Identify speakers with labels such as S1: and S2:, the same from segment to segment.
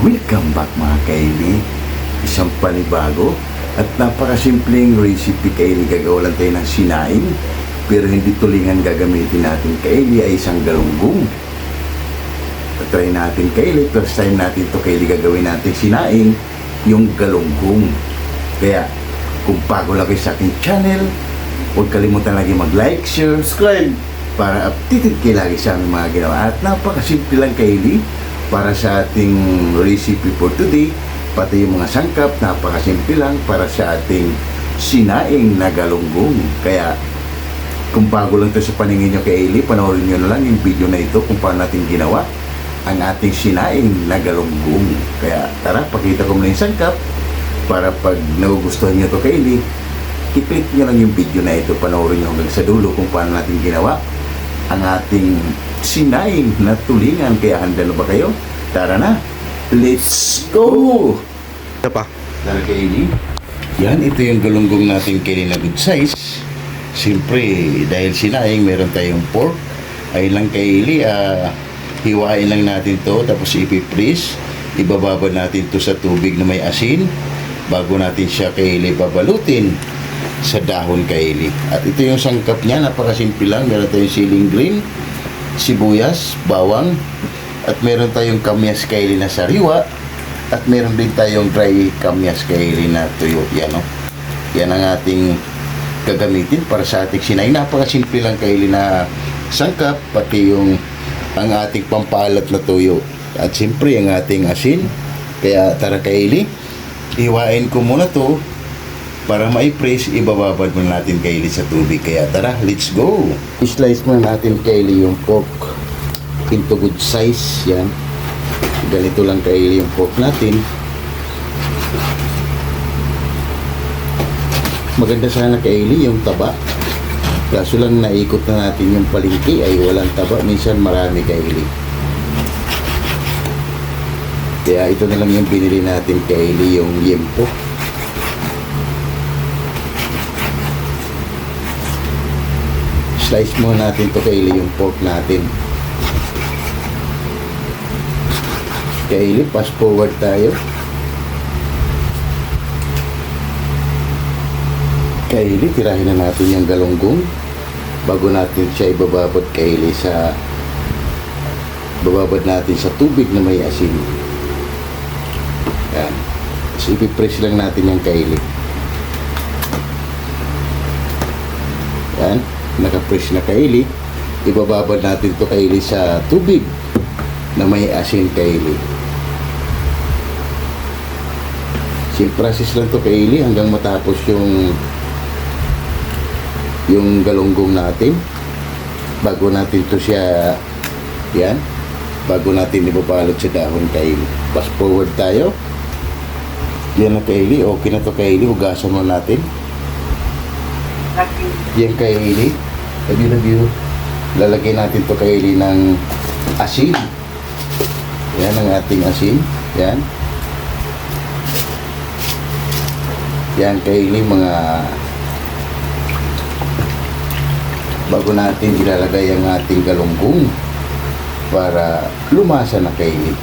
S1: Welcome back mga kaili. Isang panibago at napakasimpleng recipe kaili. Gagawa lang tayo ng sinaing pero hindi tulingan gagamitin natin kaili ay isang galunggong. Try natin kaili. First time natin to kaili gagawin natin sinaing yung galunggong. Kaya kung bago lang kayo sa aking channel, huwag kalimutan lagi mag-like, share, subscribe para updated kayo lagi sa aming mga ginawa. At napakasimple lang kaili para sa ating recipe for today. Pati yung mga sangkap, napakasimple lang para sa ating sinaing na galunggong. Kaya kung bago lang ito sa paningin nyo kay Eli, panoorin nyo na lang yung video na ito kung paano natin ginawa ang ating sinaing na galunggong. Kaya tara, pakita ko muna yung sangkap para pag nagugustuhan nyo ito kay Eli, i-click nyo lang yung video na ito, panoorin nyo hanggang sa dulo kung paano natin ginawa ang ating sinaing na tulingan. Kaya handa na ba kayo? Tara na! Let's go!
S2: Isa pa.
S1: Tara kay Eli. Yan, ito yung galunggong natin kini na good size. Siyempre, dahil sinaing, meron tayong pork. Ay lang kay Eli, ah, hiwain lang natin to tapos ipipris. Ibababad natin to sa tubig na may asin bago natin siya kay Eli babalutin sa dahon kay Eli. At ito yung sangkap niya, napakasimple lang. Meron tayong siling green, sibuyas, bawang, at meron tayong kamyas kay Eli na sariwa, at meron din tayong dry kamyas kay Eli na tuyo. Yan, no? Yan ang ating gagamitin para sa ating sinay. Napakasimple lang kay Eli na sangkap, pati yung ang ating pampalat na tuyo. At siyempre, ang ating asin. Kaya tara kay Eli, iwain ko muna to para ma-press, ibababad muna natin kay Eli sa tubig. Kaya tara, let's go! I-slice muna natin kay Eli yung pork into good size. Yan. Ganito lang kay Eli yung pork natin. Maganda sana kay Eli yung taba. Kaso lang naikot na natin yung palingki ay walang taba. Minsan marami kay Eli. Kaya ito na lang yung binili natin kay Eli yung yempo. Slice mo natin to kay Eli yung pork natin. Kay Eli, fast forward tayo. Kay Eli, tirahin na natin yung galunggong bago natin siya ibababad kay Eli sa bababad natin sa tubig na may asin. Yan. So, ipipress lang natin yung kay Eli. Yan. Nakapress na kay Eli. Ibababad natin to kay Eli sa tubig na may asin kay Eli. Simple process lang to kay Eli hanggang matapos yung yung galunggong natin bago natin to siya yan bago natin ibabalot sa dahon kay Eli. Fast forward tayo. Yan na kay Eli. Okay na to kay Eli. Hugasan mo natin. Yan kay Eli. Love you, love you. Lalagay natin to kay Eli ng asin. Yan ang ating asin. Yan. Yan kay Eli mga bago natin ilalagay ang ating galunggong para lumasa na kay Eli.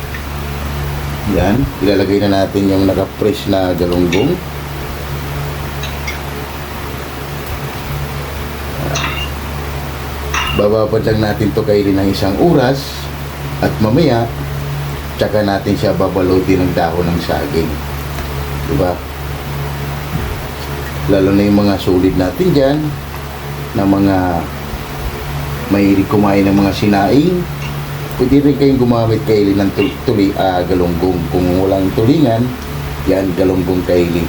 S1: Yan. Ilalagay na natin yung naka-fresh na galunggong. Bababad lang natin to kaili ng isang oras at mamaya tsaka natin siya babalutin ng dahon ng saging. Diba? Lalo na yung mga sulit natin dyan na mga mahilig kumain ng mga sinaing pwede rin kayong gumamit kaili ng tul- tuli, ah, galunggong. Kung walang tulingan yan galunggong kaili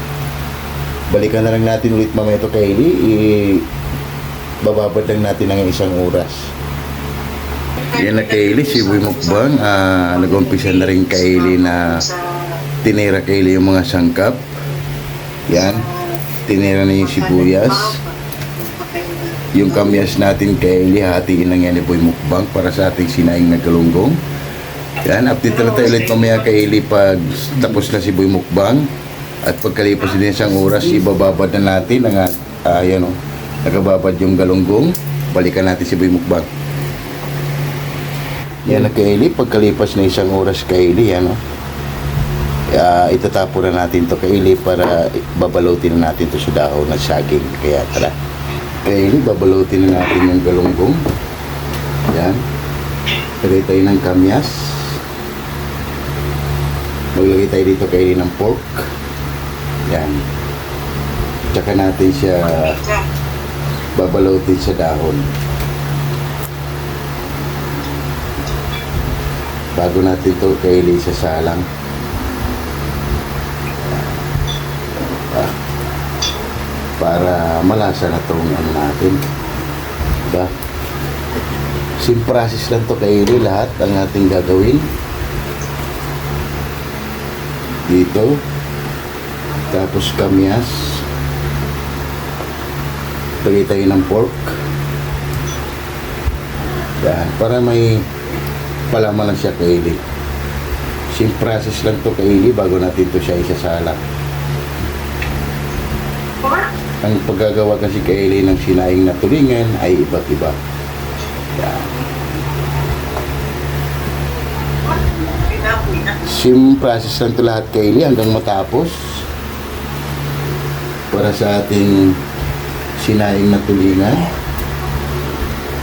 S1: balikan na lang natin ulit mamaya to kaili i- bababad lang natin ng isang oras. Yan na Kaylee, si Boy Mukbang. ah nag-umpisa na rin Kaylee na tinira Kaylee yung mga sangkap. Yan. Tinira na yung sibuyas. Yung kamyas natin Kaylee, hatiin lang yan ni Boy Mukbang para sa ating sinaing na galunggong. Yan, update na tayo ulit mamaya Kaylee pag tapos na si Boy Mukbang. At pagkalipas din isang oras, ibababad na natin ang ah, yan o, nakababad yung galunggong. Balikan natin si Boy Mukbang. Yan na kay Eli, pagkalipas na isang oras kay Eli, ano? Ah, itatapo na natin to kaili para babalutin na natin to sa dahon na saging. Kaya tara. Kaili, babalutin na natin yung galunggong. Yan. Lagay tayo ng kamyas. Maglagay tayo dito kaili ng pork. Yan. Tsaka natin siya babalutin sa dahon. Bago natin to kaili sa salang. Para malasa na itong ano natin. Diba? Sim process lang to kaili lahat ang ating gagawin. Dito. Tapos kamyas. Lagay tayo ng pork. Yan. Para may palaman lang siya kaili. Sim process lang to kaili bago natin to siya isasala. Ang paggagawa kasi kaili ng sinaing na tulingan ay iba't iba. Yan. Sim process lang to lahat kaili hanggang matapos. Para sa ating sinaing na tulingan.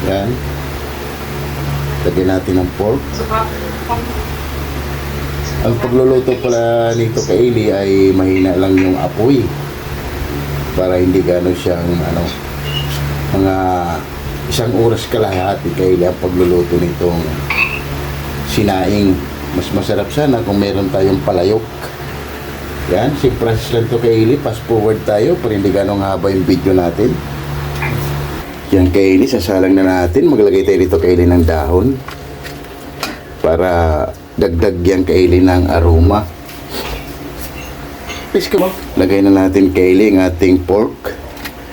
S1: Yan. Lagyan natin ng pork. Ang pagluluto pala nito kaili ay mahina lang yung apoy para hindi gano'n siyang ano mga isang oras kalahati kaili ang pagluluto nitong sinaing mas masarap sana kung meron tayong palayok yan, si process lang to kaili fast forward tayo para hindi ganong haba yung video natin yan kaili, sasalang na natin maglagay tayo dito kaili ng dahon para dagdag yan kaili ng aroma Please come on. Lagay na natin kaili ang ating pork.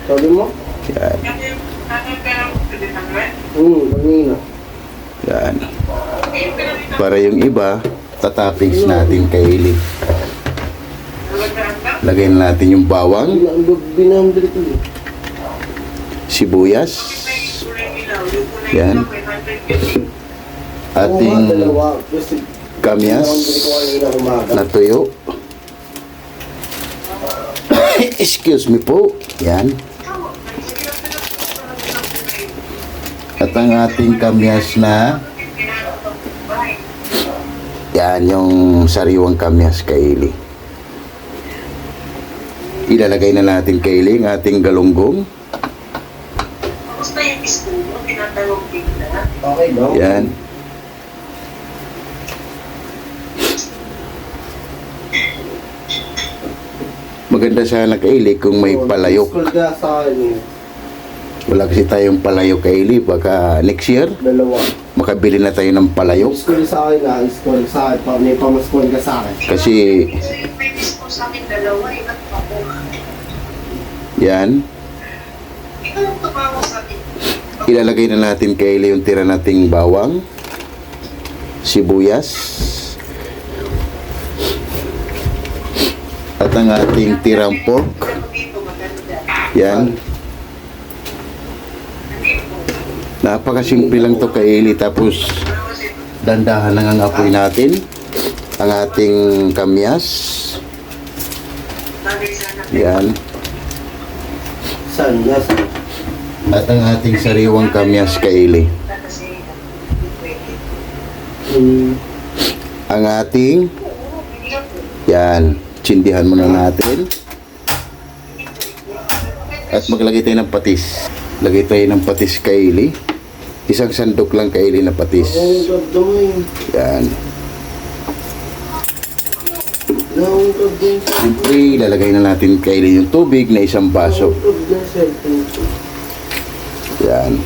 S2: Sabi mo?
S1: Yan.
S2: Hmm, kanina.
S1: Yan. Para yung iba, tatappings natin kaili. Lagay na natin yung bawang, sibuyas, Yan. Ating kamyas na tuyo. Excuse me po. Yan. At ang ating kamyas na yan yung sariwang kamyas kaili. Ilalagay na natin kaili ang ating galunggong.
S3: Kamusta yung isko mo? Tinatanong bigla.
S2: Okay, no?
S1: Yan. Maganda sana kaili kung may
S2: Oo,
S1: palayok.
S2: Eh.
S1: Wala kasi tayong palayok kaili. Baka next year,
S2: Dalawa.
S1: makabili na tayo ng palayok.
S2: School sa akin na, school sa akin. Pa, may pamaskol ka sa akin.
S1: Kasi,
S3: Kasi may isko sa akin dalawa, iba't ako.
S1: Yan. Ilalagay na natin kaili yung tira nating bawang, sibuyas, at ang ating tirang pork. Yan. Napakasimple lang to kaili. Tapos,
S3: Ano kasi
S1: dandahan lang ang apoy natin. Ang ating kamyas.
S3: sana.
S1: Yan.
S2: Saan? Nasaan?
S1: At ang ating sariwang kamyas kaili.
S2: Hmm.
S1: Ang ating, yan, tsindihan muna natin. At maglagay tayo ng patis. Lagay tayo ng patis kaili. Isang sandok lang kaili na patis.
S2: Eh.
S1: Yan.
S2: Ganda mo.
S1: Siyempre, lalagay na natin kaili yung tubig na isang baso. Yan.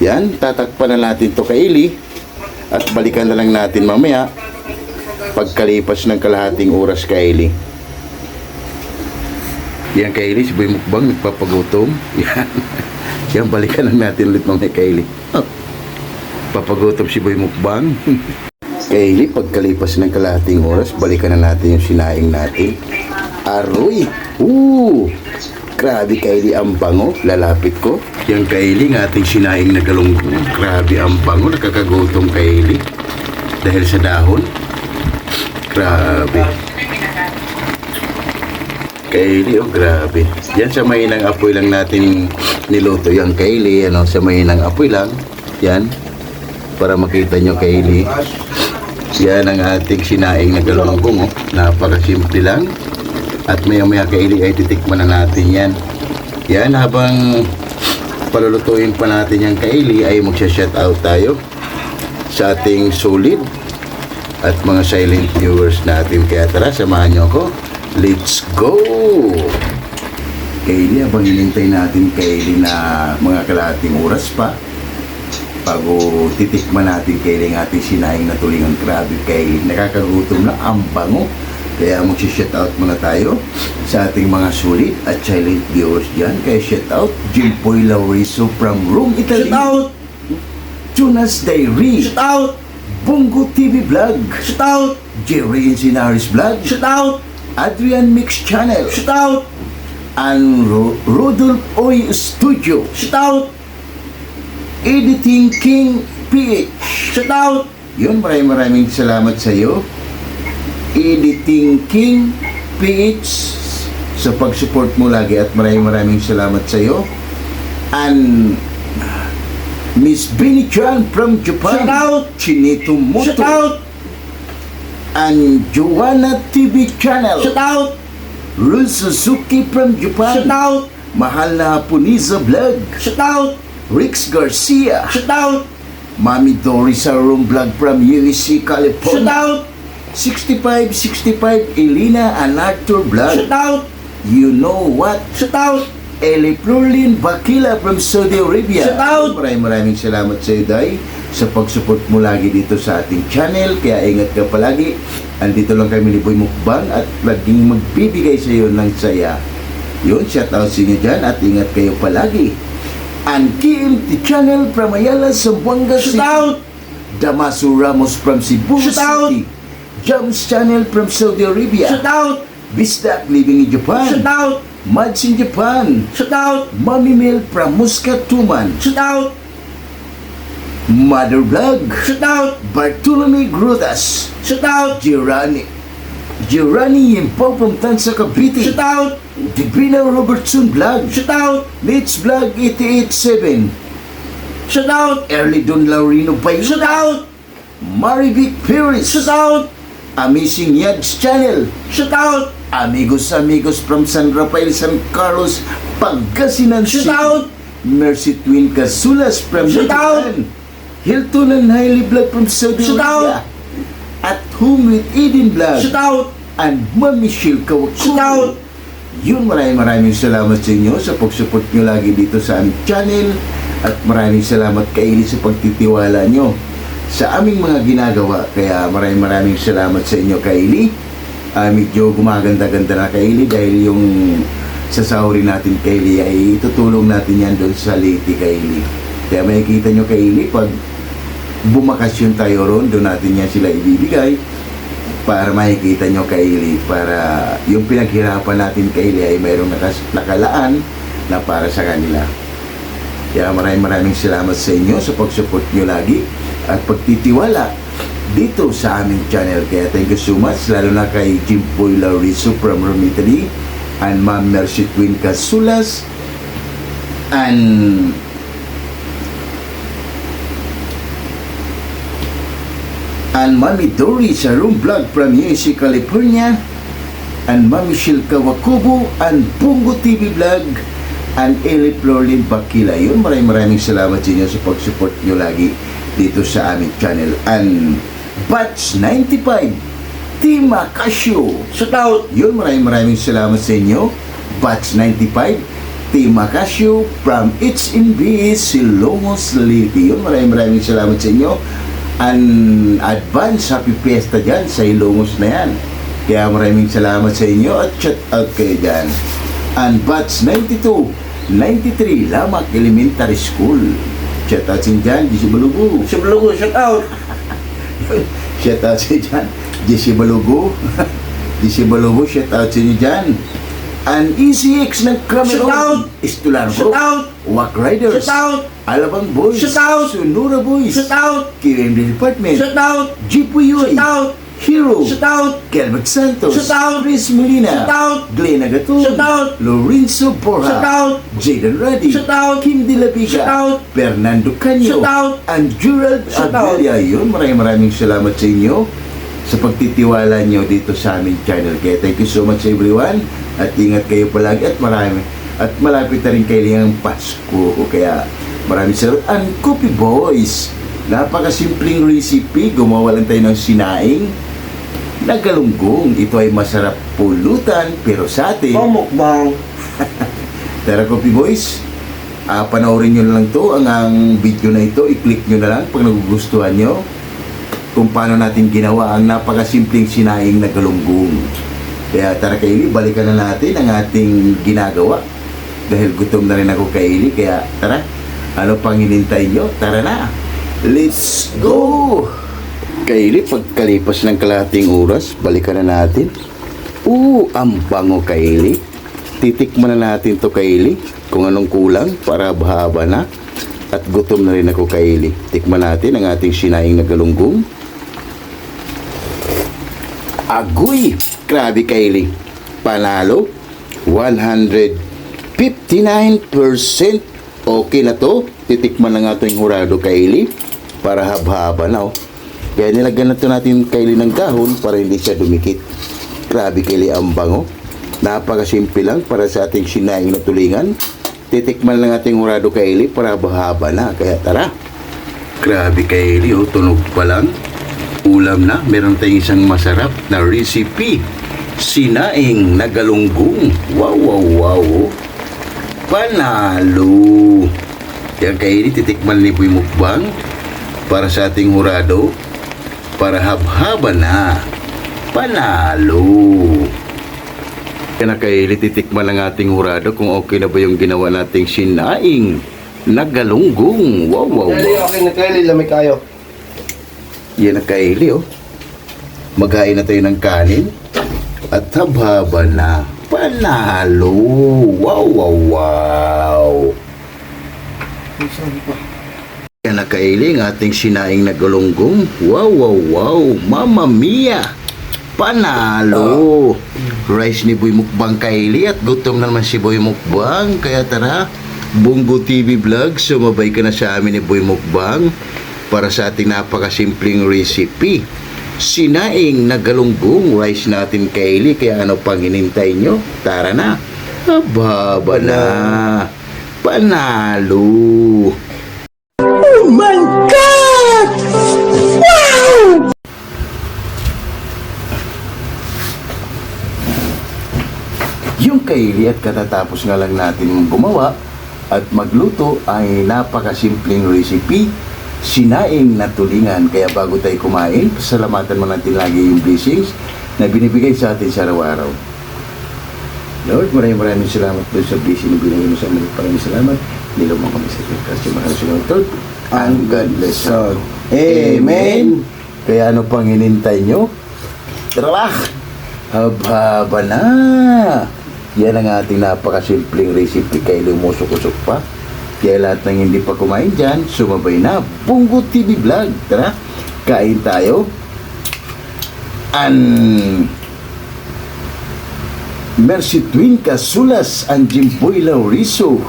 S1: Yan, tatakpan na natin to kaili. At balikan na lang natin mamaya pagkalipas ng kalahating oras kaili. Yan kaili, si Boy Mukbang nagpapagutom. Yan. Yan, balikan lang natin ulit mamaya kaili. Oh. Papagutom si Boy Mukbang. kaili, pagkalipas ng kalahating oras, balikan na natin yung sinaing natin. Aroy! Ooh! Grabe kaili ang bango. Lalapit ko. Yung kaili ng ating sinaing na galunggong. Grabe ang bango. Nakakagutom kaili. Dahil sa dahon. Grabe. Kaili, oh grabe. Yan sa mahinang apoy lang natin niluto yung kaili, ano, sa mahinang apoy lang. Yan. Para makita nyo kaili. Yan ang ating sinaing na galunggong, oh. Napakasimple lang. At maya maya kaili ay titikman na natin yan. Yan, habang palulutuin pa natin yung kaili ay magsha-shout out tayo sa ating solid at mga silent viewers natin. Kaya tara, samahan nyo ako. Let's go! Kaylee, habang hinintay natin Kaylee na mga kalahating oras pa bago titikman natin Kaylee ang ating sinaing na tulingan grabe Kaylee. Nakakagutom na ang bango. Kaya magsishout out muna tayo sa ating mga sulit at silent viewers dyan. Kaya shout out Jimpoy Lauriso from Rome, Italy.
S2: Shout out!
S1: Jonas Diary.
S2: Shout out!
S1: Bungo TV Vlog.
S2: Shout out!
S1: Jerry Encinares Vlog.
S2: Shout out!
S1: Adrian Mix Channel.
S2: Shout out!
S1: and Ro- Rodolph Oy Studio.
S2: Shout out!
S1: Editing King PH.
S2: Shout out!
S1: Yun, maraming maraming salamat sa iyo. Editing King PH sa pag-support mo lagi at maraming maraming salamat sa iyo. And Miss Benny Chan from Japan.
S2: Shout out!
S1: Chinito Moto.
S2: Shout out!
S1: And Joanna TV Channel.
S2: Shout out!
S1: Rul Suzuki from Japan.
S2: Shout out!
S1: Mahal na Haponiza Vlog.
S2: Shout out!
S1: Rix Garcia.
S2: Shout out!
S1: Mami Dory sa Room Vlog from USC,
S2: Shout
S1: California.
S2: out!
S1: 6565 Elena and Arthur Vlog.
S2: Shout out!
S1: You know what?
S2: Shout out!
S1: Eli Plurlin Bakila from Saudi Arabia.
S2: Shout out!
S1: Maraming maraming salamat sa iyo, Day, sa pag-support mo lagi dito sa ating channel. Kaya ingat ka palagi. Andito lang kami ni Boy Mukbang at laging magbibigay sa iyo ng saya. Yun, shout out sa inyo dyan at ingat kayo palagi. And KMT Channel from Ayala, Zamboanga
S2: Shout
S1: City.
S2: out!
S1: Damaso Ramos from Cebu
S2: Shout out!
S1: City. Jams Channel from Saudi Arabia.
S2: Shout out!
S1: Living in Japan.
S2: Shout out!
S1: Mads in Japan.
S2: Shout out!
S1: Mami Mel from Muscat Tuman.
S2: Shout out!
S1: Mother Vlog.
S2: Shout out!
S1: Bartolome Grudas.
S2: Shout out!
S1: Girani. Girani Yimpo from Tansa Cavite.
S2: Shout out!
S1: Divina Robertson Vlog.
S2: Shout out!
S1: Let's Vlog 887.
S2: Shout out!
S1: Early Don Laurino Bayo.
S2: Shout out!
S1: Marivic Perez.
S2: Shout out!
S1: Amazing Yads Channel.
S2: Shout out!
S1: Amigos amigos from San Rafael, San Carlos, Pangasinan
S2: Shout out!
S1: Mercy Twin Casulas from
S2: Shout
S1: Japan. Hilton and Hailey Vlog from Saudi
S2: Shout
S1: Arabia. With Eden Vlog.
S2: Shout out!
S1: And Michelle Kawakubo.
S2: Shout out!
S1: Yun, maraming maraming salamat sa inyo sa pag-support nyo lagi dito sa aming channel. At maraming salamat kaili sa pagtitiwala nyo sa aming mga ginagawa. Kaya maraming maraming salamat sa inyo kaili. Ah, medyo gumaganda-ganda na kaili dahil yung sasahurin natin kaili ay itutulong natin yan doon sa Leyte kaili. Kaya makikita nyo kaili pag bumakasyon tayo ron, doon natin yan sila ibibigay para makikita nyo kaili para yung pinaghirapan natin kaili ay mayroong nakas, nakalaan na para sa kanila. Kaya maraming maraming salamat sa inyo sa pag-support nyo lagi at pagtitiwala dito sa aming channel. Kaya thank you so much, lalo na kay Jim Boy Lauriso from Rome, Italy and Ma'am Mercy Twin Casulas and and Mami Dory sa Room Vlog from USC, California and Mami Michelle Kawakubo and Bungo TV Vlog and Eli Florlin Bakila. Yun, maraming maraming salamat sa inyo sa pag-support nyo lagi dito sa aming channel. And Batch 95, Team Acasio.
S2: Shout out!
S1: Yun, maraming maraming salamat sa inyo. Batch 95, Team Acasio from HNB Silongos Liti. Yun, maraming maraming salamat sa inyo. And advance happy fiesta dyan sa Ilongos na yan. Kaya maraming salamat sa inyo at shout out kayo dyan. And Batch 92, 93, Lamak Elementary School. Shout out inyo dyan, Jesse Balugu.
S2: Si Blugo, shout out!
S1: shout out inyo dyan, Jesse Balugu. Jesse Balugu, shout out sa inyo dyan. And ECX ng Crameron.
S2: Shout out!
S1: Estular
S2: Shout out!
S1: Wack Riders.
S2: Shout out!
S1: Alabang Boys.
S2: Shout out!
S1: Sonora Boys.
S2: Shout out!
S1: KMD Department.
S2: Shout out!
S1: Uyoy.
S2: Shout out!
S1: Hero,
S4: Shout out!
S1: Kelvin Santos,
S4: Shout out!
S1: Chris Molina,
S4: Shout out!
S1: Glenn Agaton,
S4: Shout out!
S1: Lorenzo Borja,
S4: Shout out!
S1: Jaden Reddy,
S4: Shout out!
S1: Kim De La Viga,
S4: Shout out!
S1: Fernando Canyo,
S4: Shout out!
S1: and Gerald! Abelia. Yun, maraming maraming salamat sa inyo sa pagtitiwala nyo dito sa aming channel. Kaya thank you so much everyone at ingat kayo palagi at marami at malapit na rin kailangang Pasko o kaya maraming salamat. And Coffee Boys, napakasimpleng recipe, gumawa lang tayo ng sinaing na galunggong. Ito ay masarap pulutan pero sa atin,
S4: Pamukbang!
S1: Tara Coffee Boys, ah panoorin nyo na lang to ang, ang video na ito, i-click nyo na lang pag nagugustuhan nyo kung paano natin ginawa ang napakasimpleng sinaing na galunggong. Kaya tara Kaili, balikan na natin ang ating ginagawa. Dahil gutom na rin ako Kaili, kaya tara, ano pang hinintay nyo? Tara na! Let's go! Kaili, pagkalipas ng kalahating oras, balikan na natin. Oo, ang bango Kaili. Titikman na natin to Kaili kung anong kulang para haba na. At gutom na rin ako Kaili. Tikman natin ang ating sinaing na galunggong. Agoy! Grabe Kaili. Panalo. 159%. Okay na to. Titikman ito yung hurado Kaili. Para haba-haba na oh. Kaya nilagyan na to natin Kaili ng dahon para hindi siya dumikit. Grabe Kaili ang bango. Napakasimple lang para sa ating sinaing na tulingan. Titikman lang ating hurado Kaili para haba na. Kaya tara. Grabe Kaili oh. Tunog pa lang ulam na, meron tayong isang masarap na recipe. Sinaing na galunggong. Wow, wow, wow. Panalo. Yan kayo titikman ni Boy Mukbang para sa ating hurado para habhaba na. Panalo. Yan na kayo titikman lang ating hurado kung okay na ba yung ginawa nating sinaing na galunggong. Wow, wow, wow.
S2: Kylie, okay na lamig kayo.
S1: Yan ang kaili, oh. Maghain na tayo ng kanin. At habhaba na. Panalo! Wow, wow, wow! Yan ang kaili, ang ating sinaing na galunggong. Wow, wow, wow! Mama mia! Panalo! Rice ni Boy Mukbang kaili at gutom na naman si Boy Mukbang. Kaya tara, Bungo TV Vlog, sumabay ka na sa amin ni Boy Mukbang para sa ating napakasimpleng recipe. Sinaing na galunggong rice natin kaili, kaya ano pang hinintay nyo? Tara na! Ababa na! Panalo! Oh my God! Wow! Yung kaili at katatapos nga lang natin gumawa at magluto ay napakasimpleng recipe sinaing na tulingan. Kaya bago tayo kumain, pasalamatan mo natin lagi yung blessings na binibigay sa atin sa araw-araw. Lord, maraming maraming salamat po sa blessing na binigay mo sa amin. Maraming salamat. Nilumang kami sa iyo. Kasi maraming salamat, Lord. And God bless us. Amen. Kaya ano pang hinintay nyo? Tara! Haba na! Yan ang ating napakasimpleng recipe kay lumusok-usok pa. Kaya lahat ng hindi pa kumain dyan, sumabay na. Bungo TV Vlog. Tara, kain tayo. An Mercy Twin Casulas and Jimboy Lauriso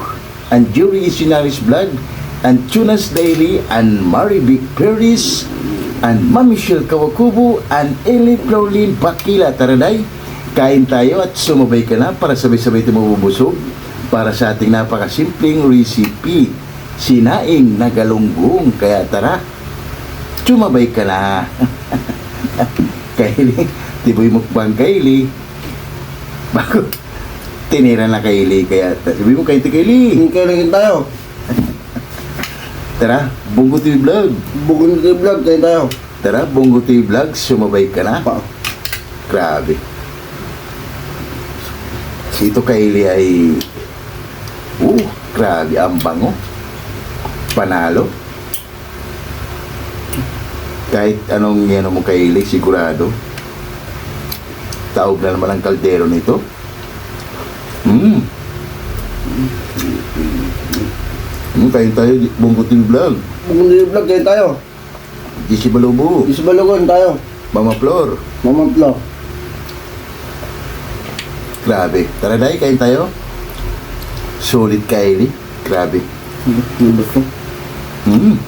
S1: and Jury Isinaris Vlog and Tunas Daily and Marivic Paris and Ma'am Michelle Kawakubo and Eli Florlin Bakila Taraday. Kain tayo at sumabay ka na para sabay-sabay tayo mabubusog para sa ating napakasimpleng recipe. Sinaing na galunggong. Kaya tara, sumabay ka na. Kaili, tiboy mukbang Kaili. Bago, tinira na Kaili. Kaya sabi mo kay Kaili.
S2: Hindi kayo naging tayo.
S1: Tara, Bungo TV Vlog.
S2: Bugon na vlog, kayo tayo.
S1: Tara, Bungo TV Vlog, sumabay ka na.
S2: Pa.
S1: Grabe. Ito Kaili ay Uh, grabe ang bango. Panalo. Kahit anong yan mo Kaili, sigurado. Taog na naman ang kaldero nito. Hmm. Hmm, kain tayo, Bungo TV Vlog.
S2: Na vlog, kayo tayo.
S1: Gisi Balubo.
S2: Isa balogon tayo.
S1: Mama Flor.
S2: Mama Flo.
S1: Grabe. Tara dahil, kain tayo. Solid Kylie. Grabe.
S2: Lubos ko.
S1: Mm.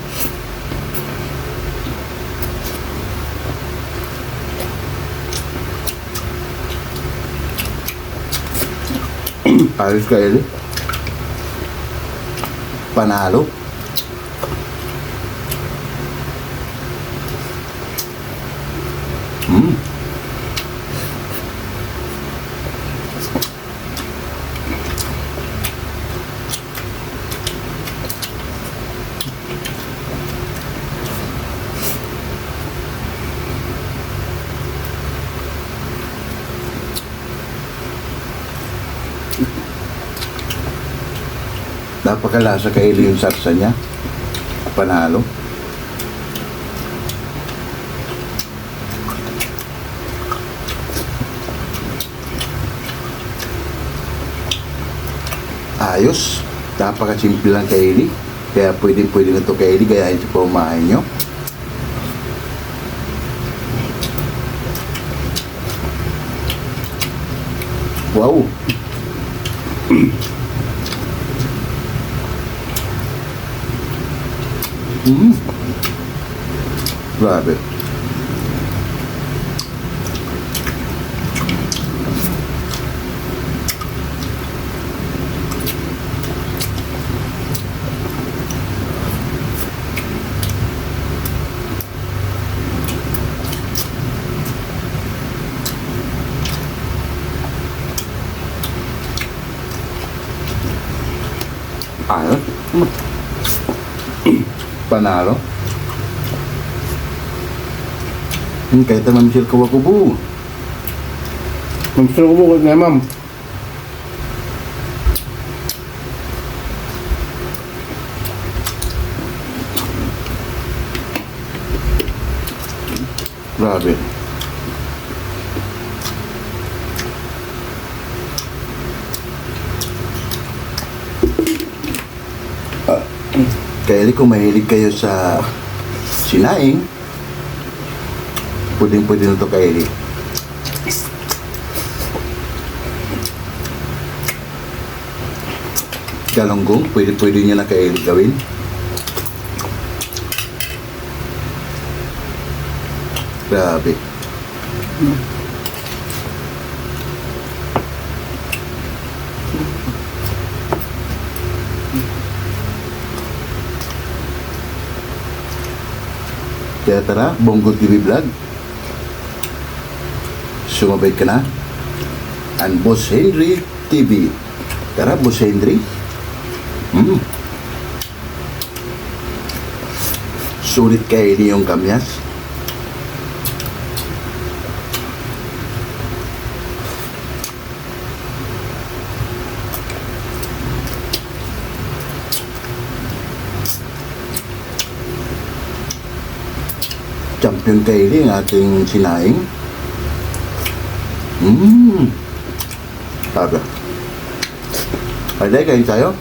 S1: Ayos Kylie. Panalo. Mm. Napakalasa kay Eli yung sarsa niya. Panalo. Ayos. Napakasimple lang kay Eli. Kaya pwede pwede na to kay Eli. Gayahin sa pumahay nyo. Wow. Mm. Grabe. Ayos. Panalo. Hmm, kahit naman Michelle Kawakubo.
S2: Gusto ko bukod na, ma'am.
S1: Grabe. Kaya kung mahilig kayo sa sinaing, pwedeng pwede na to kay Eli. Galonggong, pwede pwede niya na kay Eli gawin. Grabe. Kaya tara, Bongo TV Vlog. Sumabay ka na. And Boss Henry TV. Tara, Boss Henry. Hmm. Sulit kayo ini yung kamyas. Kylie ang ating sinaing. Mmm. Sabi. Pwede kain tayo?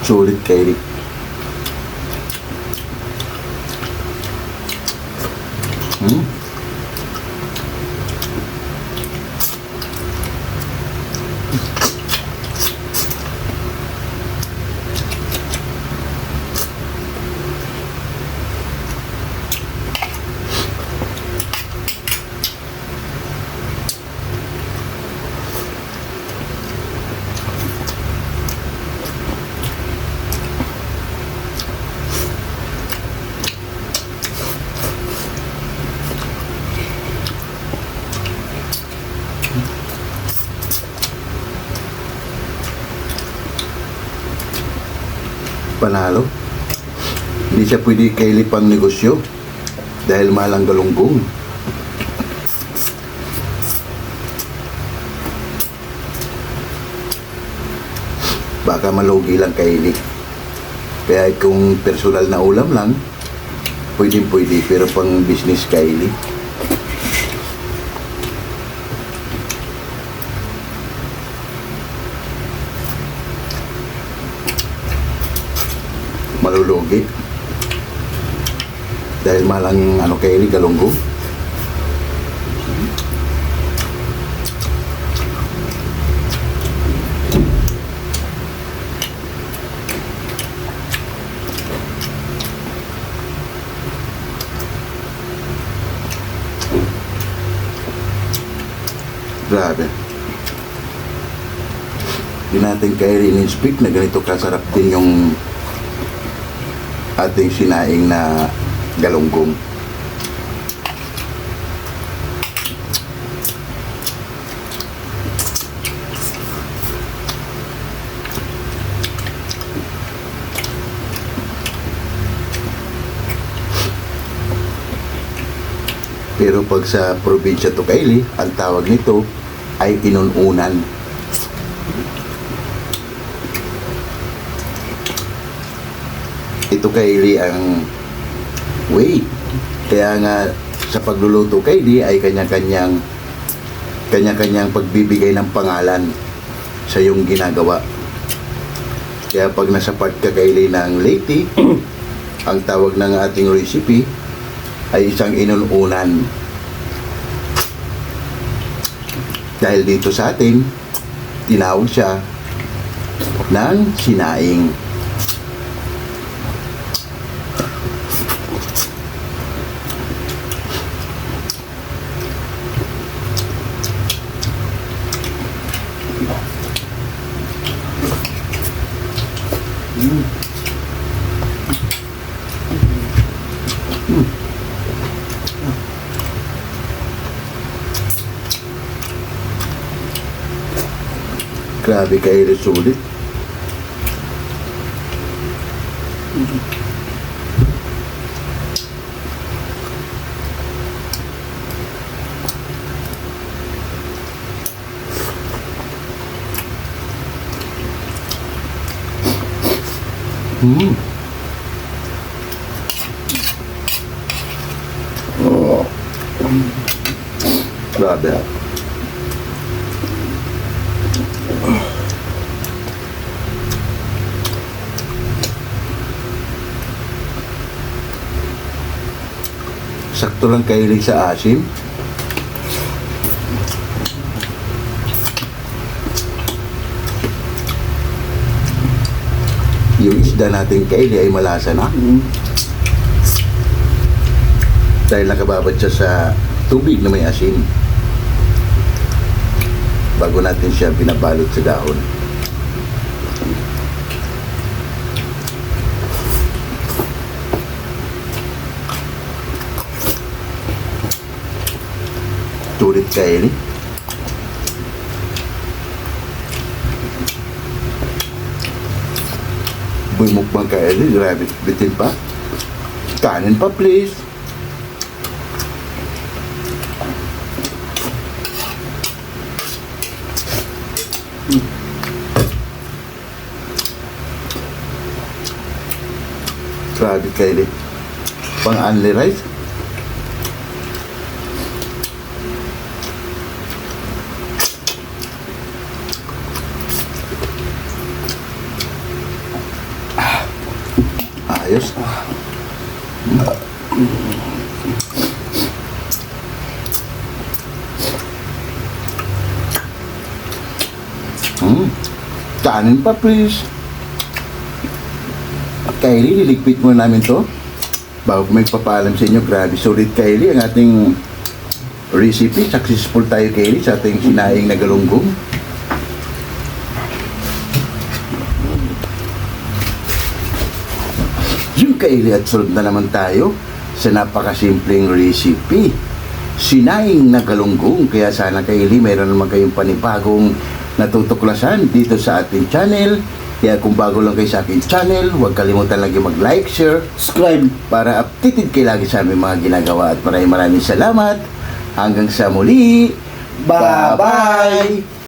S1: Sulit Kylie. Panalo. Hindi siya pwede kaili pang negosyo dahil mahal galunggong. Baka malugi lang kaili. Kaya kung personal na ulam lang, pwede pwede pero pang business kaili. Dahil malang ano kay Eli, galunggong. Grabe. Di natin kaya in-speak na ganito kasarap din yung ating sinaing na galunggong. Pero pag sa probinsya to Kaili, ang tawag nito ay inununan. Ito Kaili ang way. Kaya nga sa pagluluto Kaili ay kanya-kanyang kanya-kanyang pagbibigay ng pangalan sa iyong ginagawa. Kaya pag nasa part ka Kaili ng Leyte, ang tawag ng ating recipe ay isang inununan. Dahil dito sa atin, tinawag siya ng sinaing. Grabe kayo sulit. Mm. Sakto lang kahilig sa asim. Yung isda natin kaili ay malasa na. Dahil nakababad siya sa tubig na may asin. Bago natin siya binabalot sa dahon. Tulit kaili. Boy mukbang kaili, grabe, bitin pa. Kanin pa please. Grabe kaili. Pang only rice. Ayos. Hmm. Kanin pa, please. Kylie, liligpit muna namin to. Bago may papaalam sa inyo, grabe. Solid, Kylie, ang ating recipe. Successful tayo, Kylie, sa ating sinaing na galunggong. Kaili at sunod na naman tayo sa napakasimpleng recipe. Sinaing na galunggong. Kaya sana kaili, mayroon naman kayong panibagong natutuklasan dito sa ating channel. Kaya kung bago lang kayo sa aking channel, huwag kalimutan lagi mag-like, share,
S2: Subscribe.
S1: para updated kayo lagi sa aming mga ginagawa. At maraming maraming salamat. Hanggang sa muli. Bye-bye.